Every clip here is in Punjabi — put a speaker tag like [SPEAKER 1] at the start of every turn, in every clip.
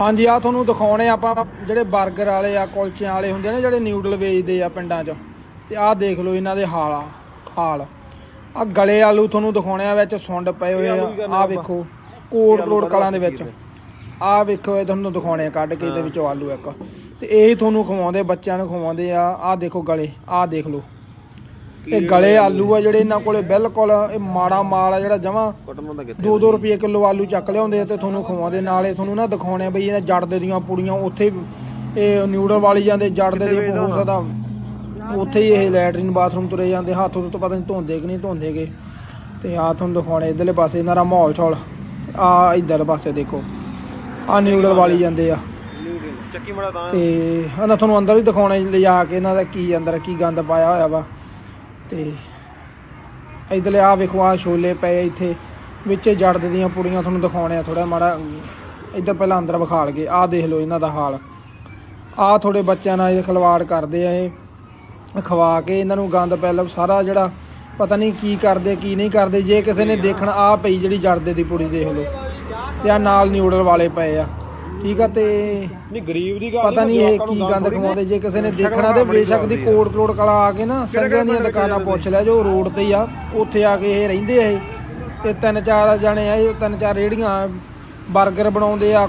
[SPEAKER 1] ਹਾਂਜੀ ਆ ਤੁਹਾਨੂੰ ਦਿਖਾਉਣੇ ਆਪਾਂ ਜਿਹੜੇ 버ਗਰ ਵਾਲੇ ਆ ਕੁਲਚਿਆਂ ਵਾਲੇ ਹੁੰਦੇ ਨੇ ਜਿਹੜੇ ਨਿਊਡਲ ਵੇਚਦੇ ਆ ਪਿੰਡਾਂ 'ਚ। ਤੇ ਆਹ ਦੇਖ ਲਓ ਇਹਨਾਂ ਦੇ ਹਾਲ ਆ ਹਾਲ। ਆ ਗਲੇ ਆਲੂ ਤੁਹਾਨੂੰ ਦਿਖਾਉਣੇ ਆ ਵਿੱਚ ਸੁੰਡ ਪਏ ਹੋਏ ਆ। ਆਹ ਵੇਖੋ ਕੋਟ ਕਰੋੜ ਕਲਾਂ ਦੇ ਵਿੱਚ। ਆਹ ਵੇਖੋ ਇਹ ਤੁਹਾਨੂੰ ਦਿਖਾਉਣੇ ਆ ਕੱਢ ਕੇ ਇਹਦੇ ਵਿੱਚੋਂ ਆਲੂ ਇੱਕ। ਤੇ ਇਹ ਤੁਹਾਨੂੰ ਖਵਾਉਂਦੇ ਬੱਚਿਆਂ ਨੂੰ ਖਵਾਉਂਦੇ ਆ। ਆਹ ਦੇਖੋ ਗਲੇ ਆਹ ਦੇਖ ਲਓ। ਇਹ ਗਲੇ ਆਲੂ ਆ ਜਿਹੜੇ ਇਹਨਾਂ ਕੋਲੇ ਬਿਲਕੁਲ ਇਹ ਮਾੜਾ ਮਾਲ ਆ ਜਿਹੜਾ ਜਮਾਂ।
[SPEAKER 2] ਕਟਨ ਦਾ ਕਿੱਥੇ
[SPEAKER 1] 2-2 ਰੁਪਏ ਕਿਲੋ ਆਲੂ ਚੱਕ ਲਿਆਉਂਦੇ ਆ ਤੇ ਤੁਹਾਨੂੰ ਖਵਾਉਂਦੇ ਨਾਲੇ। ਤੁਹਾਨੂੰ ਨਾ ਦਿਖਾਉਣੇ ਬਈ ਇਹਨਾਂ ਜੜਦੇ ਦੀਆਂ ਪੁੜੀਆਂ ਉੱਥੇ ਇਹ ਨਿਊਡਲ ਵਾਲੀ ਜਾਂਦੇ ਜੜਦੇ ਦੀ ਹੋ ਸਕਦਾ ਉੱਥੇ ਹੀ ਇਹ ਲੈਟਰਿਨ ਬਾਥਰੂਮ ਤੁਰੇ ਜਾਂਦੇ ਹੱਥ ਤੋਂ ਪਤਾ ਨਹੀਂ ਧੋਂਦੇ ਕਿ ਨਹੀਂ ਧੋਂਦੇਗੇ ਤੇ ਆ ਤੁਹਾਨੂੰ ਦਿਖਾਉਣੇ ਇਧਰਲੇ ਪਾਸੇ ਇਹਨਾਂ ਦਾ ਮਾਹੌਲ ਛੋਲ। ਆ ਇਧਰ ਪਾਸੇ ਦੇਖੋ ਆ ਨਿਊਡਲ ਵਾਲੀ ਜਾਂਦੇ ਆ।
[SPEAKER 2] ਚੱਕੀ ਮੜਾ ਤਾਂ।
[SPEAKER 1] ਤੇ ਇਹਨਾਂ ਤੁਹਾਨੂੰ ਅੰਦਰ ਵੀ ਦਿਖਾਉਣੇ ਲਿਜਾ ਕੇ ਇਹਨਾਂ ਦਾ ਕੀ ਅੰਦਰ ਕੀ ਗੰਦ ਪਾਇਆ ਹੋਇਆ ਵਾ। ਤੇ ਇਧਰਲੇ ਆ ਵੇਖੋ ਆ ਛੋਲੇ ਪਏ ਇੱਥੇ। ਵਿੱਚ ਜੜਦੇ ਦੀਆਂ ਪੁੜੀਆਂ ਤੁਹਾਨੂੰ ਦਿਖਾਉਣੇ ਆ ਥੋੜਾ ਮਾੜਾ। ਇੱਧਰ ਪਹਿਲਾਂ ਅੰਦਰ ਵਿਖਾ ਲਗੇ ਆਹ ਦੇਖ ਲਓ ਇਹਨਾਂ ਦਾ ਹਾਲ। ਆਹ ਥੋੜੇ ਬੱਚਿਆਂ ਨਾਲ ਇਹ ਖਿਲਵਾੜ ਕਰਦੇ ਆ ਇਹ। ਖਵਾ ਕੇ ਇਹਨਾਂ ਨੂੰ ਗੰਦ ਪਹਿਲਾਂ ਸਾਰਾ ਜਿਹੜਾ ਪਤਾ ਨਹੀਂ ਕੀ ਕਰਦੇ, ਕੀ ਨਹੀਂ ਕਰਦੇ। ਜੇ ਕਿਸੇ ਨੇ ਦੇਖਣ ਆ ਪਈ ਜਿਹੜੀ ਜੜਦੇ ਦੀ ਪੁੜੀ ਦੇਖ ਲਓ। ਤੇ ਆ ਨਾਲ ਨਿਊਡਲ ਵਾਲੇ ਪਏ ਆ। ਠੀਕ ਆ ਤੇ
[SPEAKER 2] ਨਹੀਂ ਗਰੀਬ ਦੀ ਗੱਲ
[SPEAKER 1] ਪਤਾ ਨਹੀਂ ਇਹ ਕੀ ਗੰਦ ਖਵਾਉਂਦੇ ਜੇ ਕਿਸੇ ਨੇ ਦੇਖਣਾ ਤੇ ਬੇਸ਼ੱਕ ਦੀ ਕੋਟ ਕਰੋੜ ਕਲਾ ਆ ਕੇ ਨਾ ਸੰਗਿਆਂ ਦੀਆਂ ਦੁਕਾਨਾਂ ਪੁੱਛ ਲਿਆ ਜੋ ਰੋਡ ਤੇ ਆ ਉੱਥੇ ਆ ਕੇ ਇਹ ਰਹਿੰਦੇ ਆ ਇਹ। ਤੇ ਤਿੰਨ ਚਾਰ ਜਣੇ ਆ ਇਹ ਤਿੰਨ ਚਾਰ ਰੇੜੀਆਂ 버ਗਰ ਬਣਾਉਂਦੇ ਆ।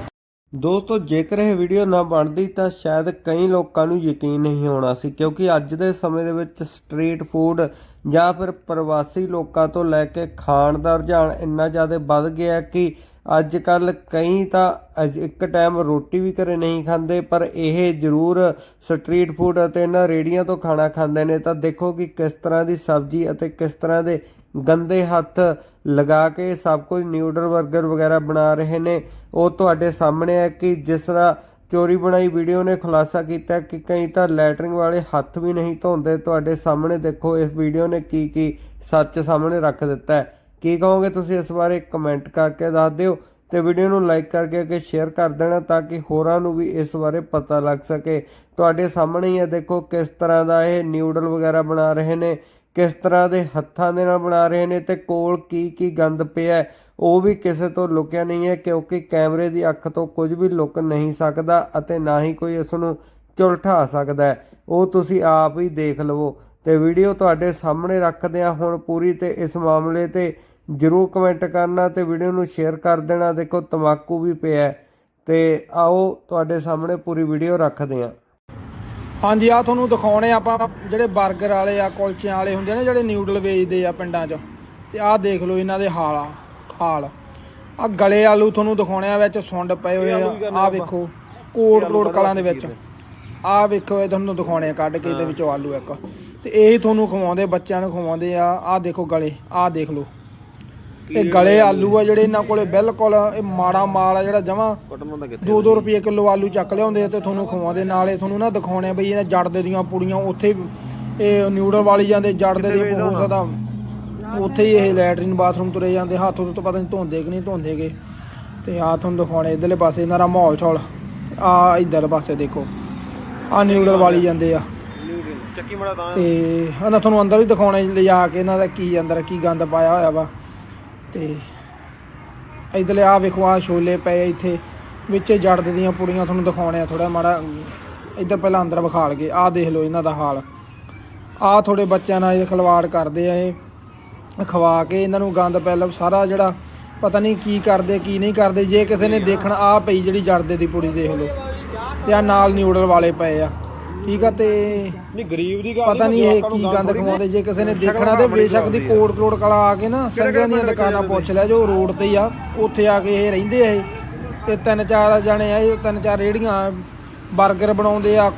[SPEAKER 3] ਦੋਸਤੋ ਜੇਕਰ ਇਹ ਵੀਡੀਓ ਨਾ ਬਣਦੀ ਤਾਂ ਸ਼ਾਇਦ ਕਈ ਲੋਕਾਂ ਨੂੰ ਯਕੀਨ ਨਹੀਂ ਹੋਣਾ ਸੀ ਕਿਉਂਕਿ ਅੱਜ ਦੇ ਸਮੇਂ ਦੇ ਵਿੱਚ ਸਟਰੀਟ ਫੂਡ ਜਾਂ ਫਿਰ ਪ੍ਰਵਾਸੀ ਲੋਕਾਂ ਤੋਂ ਲੈ ਕੇ ਖਾਣ ਦਾ ਰੁਝਾਨ ਇੰਨਾ ਜ਼ਿਆਦਾ ਵੱਧ ਗਿਆ ਕਿ ਅੱਜ ਕੱਲ ਕਈ ਤਾਂ ਅਜ- ਇੱਕ ਟਾਈਮ ਰੋਟੀ ਵੀ ਘਰੇ ਨਹੀਂ ਖਾਂਦੇ, ਪਰ ਇਹ ਜ਼ਰੂਰ ਸਟਰੀਟ ਫੂਡ ਅਤੇ ਇਹਨਾਂ ਰੇੜੀਆਂ ਤੋਂ ਖਾਣਾ ਖਾਂਦੇ ਨੇ। ਤਾਂ ਦੇਖੋ ਕਿ ਕਿਸ ਤਰ੍ਹਾਂ ਦੀ ਸਬਜ਼ੀ ਅਤੇ ਕਿਸ ਤਰ੍ਹਾਂ ਦੇ ਗੰਦੇ ਹੱਥ ਲਗਾ ਕੇ ਸਭ ਕੁਝ ਨਿਊਡਲ 버ਗਰ ਵਗੈਰਾ ਬਣਾ ਰਹੇ ਨੇ। ਉਹ ਤੁਹਾਡੇ ਸਾਹਮਣੇ ਹੈ ਕਿ ਜਿਸ ਤਰ੍ਹਾਂ ਚੋਰੀ ਬਣਾਈ ਵੀਡੀਓ ਨੇ ਖੁਲਾਸਾ ਕੀਤਾ ਕਿ ਕਈ ਤਾਂ ਲੈਟਰਿੰਗ ਵਾਲੇ ਹੱਥ ਵੀ ਨਹੀਂ ਧੋਂਦੇ। ਤੁਹਾਡੇ ਸਾਹਮਣੇ ਦੇਖੋ ਇਸ ਵੀਡੀਓ ਨੇ ਕੀ ਕੀ ਸੱਚ ਸਾਹਮਣੇ ਰੱਖ ਦਿੱਤਾ ਹੈ। ਕੀ ਕਹੋਗੇ ਤੁਸੀਂ ਇਸ ਬਾਰੇ ਕਮੈਂਟ ਕਰਕੇ ਦੱਸ ਦਿਓ ਤੇ ਵੀਡੀਓ ਨੂੰ ਲਾਈਕ ਕਰਕੇ ਅੱਗੇ ਸ਼ੇਅਰ ਕਰ ਦੇਣਾ ਤਾਂ ਕਿ ਹੋਰਾਂ ਨੂੰ ਵੀ ਇਸ ਬਾਰੇ ਪਤਾ ਲੱਗ ਸਕੇ। ਤੁਹਾਡੇ ਸਾਹਮਣੇ ਹੀ ਹੈ ਦੇਖੋ ਕਿਸ ਤਰ੍ਹਾਂ ਦਾ ਇਹ ਨਿਊਡਲ ਵਗੈਰਾ ਬਣਾ ਰਹੇ ਨੇ, ਕਿਸ ਤਰ੍ਹਾਂ ਦੇ ਹੱਥਾਂ ਦੇ ਨਾਲ ਬਣਾ ਰਹੇ ਨੇ ਤੇ ਕੋਲ ਕੀ ਕੀ ਗੰਦ ਪਿਆ ਉਹ ਵੀ ਕਿਸੇ ਤੋਂ ਲੁਕਿਆ ਨਹੀਂ ਹੈ ਕਿਉਂਕਿ ਕੈਮਰੇ ਦੀ ਅੱਖ ਤੋਂ ਕੁਝ ਵੀ ਲੁਕ ਨਹੀਂ ਸਕਦਾ ਅਤੇ ਨਾ ਹੀ ਕੋਈ ਇਸ ਨੂੰ ਝੁਲਠਾ ਸਕਦਾ ਉਹ ਤੁਸੀਂ ਆਪ ਹੀ ਦੇਖ ਲਵੋ। ਤੇ ਵੀਡੀਓ ਤੁਹਾਡੇ ਸਾਹਮਣੇ ਰੱਖਦੇ ਆ ਹੁਣ ਪੂਰੀ ਤੇ ਇਸ ਮਾਮਲੇ ਤੇ ਜਰੂਰ ਕਮੈਂਟ ਕਰਨਾ ਤੇ ਵੀਡੀਓ ਨੂੰ ਸ਼ੇਅਰ ਕਰ ਦੇਣਾ। ਦੇਖੋ ਤਮਾਕੂ ਵੀ ਪਿਆ। ਤੇ ਆਓ ਤੁਹਾਡੇ ਸਾਹਮਣੇ ਪੂਰੀ ਵੀਡੀਓ ਰੱਖਦੇ ਆ
[SPEAKER 1] ਹਾਂਜੀ ਆ ਤੁਹਾਨੂੰ ਦਿਖਾਉਣੇ ਆਪਾਂ ਜਿਹੜੇ 버ਗਰ ਵਾਲੇ ਆ ਕੁਲਚਿਆਂ ਵਾਲੇ ਹੁੰਦੇ ਨੇ ਜਿਹੜੇ ਨਿਊਡਲ ਵੇਚਦੇ ਆ ਪਿੰਡਾਂ 'ਚ ਤੇ ਆਹ ਦੇਖ ਲਓ ਇਹਨਾਂ ਦੇ ਹਾਲ ਆ ਹਾਲ। ਆ ਗਲੇ ਆਲੂ ਤੁਹਾਨੂੰ ਦਿਖਾਉਣੇ ਆ ਵਿੱਚ ਸੁੰਡ ਪਏ ਹੋਏ ਆ ਆਹ ਵੇਖੋ ਕੋਟ ਕਰੋੜ ਕਲਾਂ ਦੇ ਵਿੱਚ। ਆਹ ਵੇਖੋ ਇਹ ਤੁਹਾਨੂੰ ਦਿਖਾਉਣੇ ਆ ਕੱਢ ਕੇ ਇਹਦੇ ਵਿੱਚੋਂ ਆਲੂ ਇੱਕ। ਤੇ ਇਹ ਤੁਹਾਨੂੰ ਖਵਾਉਂਦੇ ਬੱਚਿਆਂ ਨੂੰ ਖਵਾਉਂਦੇ ਆ। ਆਹ ਦੇਖੋ ਗਲੇ ਆਹ ਦੇਖ ਲਓ। ਇਹ ਗਲੇ ਆਲੂ ਆ ਜਿਹੜੇ ਇਹਨਾਂ ਕੋਲੇ ਬਿਲਕੁਲ ਇਹ ਮਾੜਾ ਮਾਲ ਆ ਜਿਹੜਾ ਜਮਾਂ।
[SPEAKER 2] ਕਟਨ ਦਾ ਕਿੱਥੇ
[SPEAKER 1] 2-2 ਰੁਪਏ ਕਿਲੋ ਆਲੂ ਚੱਕ ਲਿਆਉਂਦੇ ਆ ਤੇ ਤੁਹਾਨੂੰ ਖਵਾਉਂਦੇ। ਨਾਲੇ ਤੁਹਾਨੂੰ ਨਾ ਦਿਖਾਉਣੇ ਆ ਬਈ ਇਹਨਾਂ ਜੜਦੇ ਦੀਆਂ ਪੁੜੀਆਂ ਉੱਥੇ ਇਹ ਨਿਊਡਲ ਵਾਲੀ ਜਾਂਦੇ ਜੜਦੇ ਦੀ ਹੋ ਸਕਦਾ ਉੱਥੇ ਹੀ ਇਹ ਲੈਟਰਿਨ ਬਾਥਰੂਮ ਤੁਰੇ ਜਾਂਦੇ ਹੱਥ ਤੋਂ ਪਤਾ ਨਹੀਂ ਧੋਂਦੇ ਕਿ ਨਹੀਂ ਧੋਂਦੇਗੇ। ਤੇ ਆ ਤੁਹਾਨੂੰ ਦਿਖਾਉਣੇ ਇਧਰਲੇ ਪਾਸੇ ਇਹਨਾਂ ਦਾ ਮਾਹੌਲ ਛੋਲ ਆ ਇਧਰ ਪਾਸੇ ਦੇਖੋ ਆ ਨਿਊਡਲ ਵਾਲੀ ਜਾਂਦੇ ਆ।
[SPEAKER 2] ਚੱਕੀ ਮੜਾ ਤਾਂ।
[SPEAKER 1] ਤੇ ਇਹਨਾਂ ਤੁਹਾਨੂੰ ਅੰਦਰ ਵੀ ਦਿਖਾਉਣੇ ਲਿਜਾ ਕੇ ਇਹਨਾਂ ਦਾ ਕੀ ਅੰਦਰ ਕੀ ਗੰਦ ਪਾਇਆ ਹੋਇਆ ਵਾ। ਤੇ ਇਧਰਲੇ ਆ ਵੇਖੋ ਆ ਛੋਲੇ ਪਏ ਇੱਥੇ, ਵਿੱਚ ਜੜਦੇ ਦੀਆਂ ਪੁੜੀਆਂ ਤੁਹਾਨੂੰ ਦਿਖਾਉਣੇ ਆ ਥੋੜਾ ਮਾੜਾ। ਇੱਧਰ ਪਹਿਲਾਂ ਅੰਦਰ ਵਿਖਾ ਲਗੇ ਆਹ ਦੇਖ ਲਓ ਇਹਨਾਂ ਦਾ ਹਾਲ। ਆਹ ਥੋੜੇ ਬੱਚਿਆਂ ਨਾਲ ਇਹ ਖਿਲਵਾੜ ਕਰਦੇ ਆ ਇਹ। ਖਵਾ ਕੇ ਇਹਨਾਂ ਨੂੰ ਗੰਦ ਪਹਿਲਾਂ ਸਾਰਾ ਜਿਹੜਾ ਪਤਾ ਨਹੀਂ ਕੀ ਕਰਦੇ, ਕੀ ਨਹੀਂ ਕਰਦੇ। ਜੇ ਕਿਸੇ ਨੇ ਦੇਖਣ ਆ ਪਈ ਜਿਹੜੀ ਜੜਦੇ ਦੀ ਪੁੜੀ ਦੇਖ ਲਓ। ਤੇ ਆ ਨਾਲ ਨਿਊਡਲ ਵਾਲੇ ਪਏ ਆ। ਠੀਕ ਆ ਤੇ
[SPEAKER 2] ਨਹੀਂ ਗਰੀਬ ਦੀ ਗੱਲ
[SPEAKER 1] ਪਤਾ ਨਹੀਂ ਇਹ ਕੀ ਗੰਦ ਖਵਾਉਂਦੇ ਜੇ ਕਿਸੇ ਨੇ ਦੇਖਣਾ ਤੇ ਬੇਸ਼ੱਕ ਦੀ ਕੋਟ ਕਰੋੜ ਕਲਾ ਆ ਕੇ ਨਾ ਸੰਗਿਆਂ ਦੀਆਂ ਦੁਕਾਨਾਂ ਪੁੱਛ ਲਿਆ ਜੋ ਰੋਡ ਤੇ ਆ ਉੱਥੇ ਆ ਕੇ ਇਹ ਰਹਿੰਦੇ ਆ ਇਹ। ਤੇ ਤਿੰਨ ਚਾਰ ਜਣੇ ਆ ਇਹ ਤਿੰਨ ਚਾਰ ਰੇੜੀਆਂ 버ਗਰ ਬਣਾਉਂਦੇ ਆ